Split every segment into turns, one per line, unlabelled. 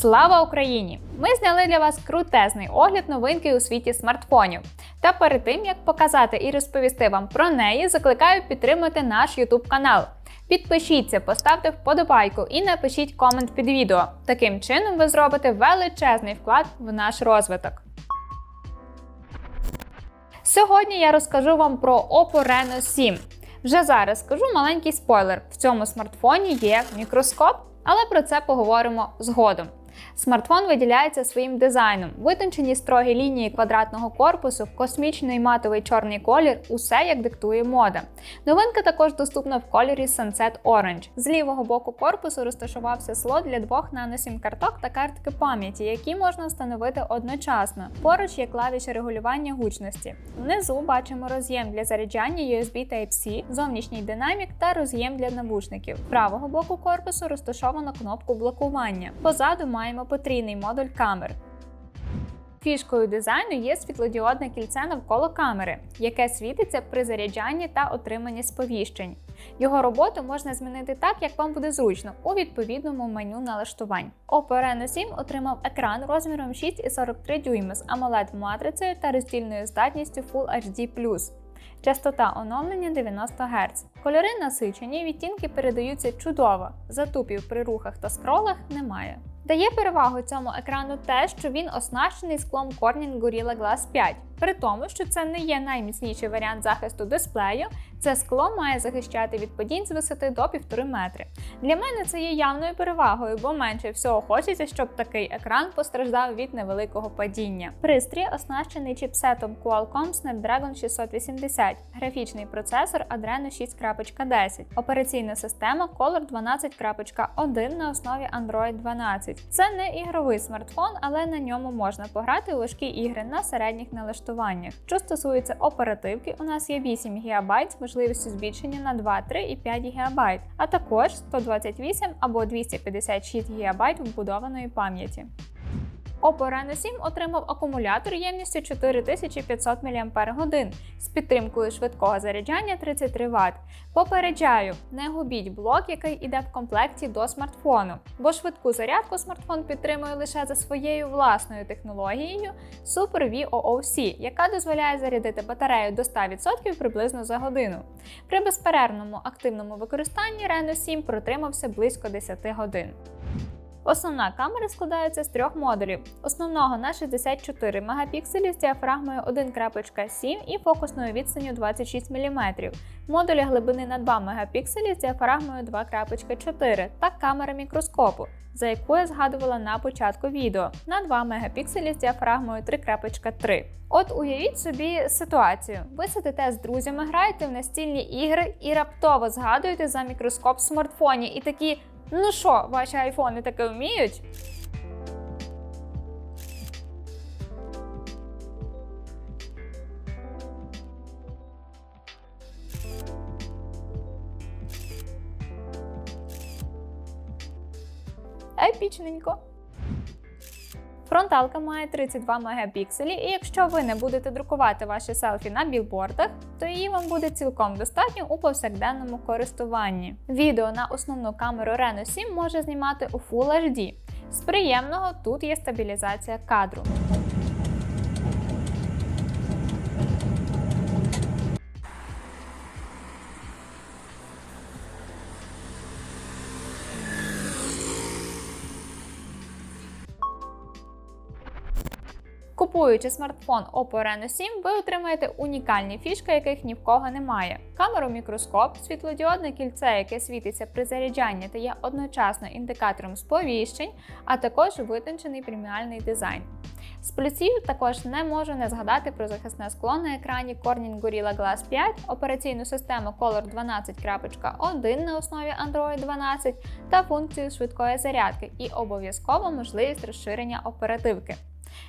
Слава Україні! Ми зняли для вас крутезний огляд новинки у світі смартфонів. Та перед тим як показати і розповісти вам про неї, закликаю підтримати наш YouTube канал. Підпишіться, поставте вподобайку і напишіть комент під відео. Таким чином ви зробите величезний вклад в наш розвиток. Сьогодні я розкажу вам про Oppo Reno 7. Вже зараз скажу маленький спойлер: в цьому смартфоні є мікроскоп, але про це поговоримо згодом. Смартфон виділяється своїм дизайном, витончені строгі лінії квадратного корпусу, космічний матовий чорний колір усе як диктує мода. Новинка також доступна в кольорі Sunset Orange. З лівого боку корпусу розташувався слот для двох наносім карток та картки пам'яті, які можна встановити одночасно. Поруч є клавіші регулювання гучності. Внизу бачимо роз'єм для заряджання USB Type-C, зовнішній динамік та роз'єм для навушників. Правого боку корпусу розташовано кнопку блокування. Позаду маємо потрійний модуль камер. Фішкою дизайну є світлодіодне кільце навколо камери, яке світиться при заряджанні та отриманні сповіщень. Його роботу можна змінити так, як вам буде зручно, у відповідному меню налаштувань. Oppo Reno 7 отримав екран розміром 6,43 дюйма з amoled матрицею та роздільною здатністю Full HD+. Частота оновлення 90 Гц. Кольори насичені, відтінки передаються чудово. Затупів при рухах та скролах немає. Дає перевагу цьому екрану те, що він оснащений склом Corning Gorilla Glass 5. При тому, що це не є найміцніший варіант захисту дисплею, це скло має захищати від падінь з висоти до 1,5 метри. Для мене це є явною перевагою, бо менше всього хочеться, щоб такий екран постраждав від невеликого падіння. Пристрій оснащений чіпсетом Qualcomm Snapdragon 680, графічний процесор Adreno 6.10, операційна система Color 12.1 на основі Android 12. Це не ігровий смартфон, але на ньому можна пограти у важкі ігри на середніх налаштуваннях. Що стосується оперативки, у нас є 8 ГБ з можливістю збільшення на 2, 3 і 5 ГБ, а також 128 або 256 ГБ вбудованої пам'яті. Oppo Reno 7 отримав акумулятор ємністю 4500 мАч з підтримкою швидкого заряджання 33 Вт. Попереджаю, не губіть блок, який йде в комплекті до смартфону, бо швидку зарядку смартфон підтримує лише за своєю власною технологією Super VOOC, яка дозволяє зарядити батарею до 100% приблизно за годину. При безперервному активному використанні Reno 7 протримався близько 10 годин. Основна камера складається з трьох модулів: основного на 64 мегапікселі з діафрагмою 1.7 і фокусною відстанню 26 мм, модуля глибини на 2 мегапікселі з діафрагмою 2.4 та камера мікроскопу, за яку я згадувала на початку відео, на 2 мегапікселі з діафрагмою 3.3. От уявіть собі ситуацію: ви сидите з друзями, граєте в настільні ігри і раптово згадуєте за мікроскоп в смартфоні. І такі. Ну що, ваші айфони таке вміють? Епічненько. Фронталка має 32 мегапікселі, і якщо ви не будете друкувати ваші селфі на білбордах, то її вам буде цілком достатньо у повсякденному користуванні. Відео на основну камеру Reno 7 може знімати у Full HD. З приємного тут є стабілізація кадру. Купуючи смартфон Oppo Reno 7, ви отримаєте унікальні фішки, яких ні в кого немає. Камеру мікроскоп, світлодіодне кільце, яке світиться при заряджанні та є одночасно індикатором сповіщень, а також витончений преміальний дизайн. З плюсів також не можу не згадати про захисне скло на екрані Corning Gorilla Glass 5, операційну систему Color 12.1 на основі Android 12 та функцію швидкої зарядки і обов'язково можливість розширення оперативки.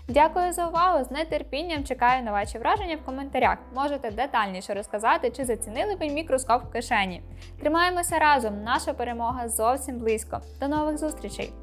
Дякую за увагу! З нетерпінням чекаю на ваші враження в коментарях. Можете детальніше розказати, чи зацінили ви мікроскоп в кишені. Тримаємося разом! Наша перемога зовсім близько. До нових зустрічей!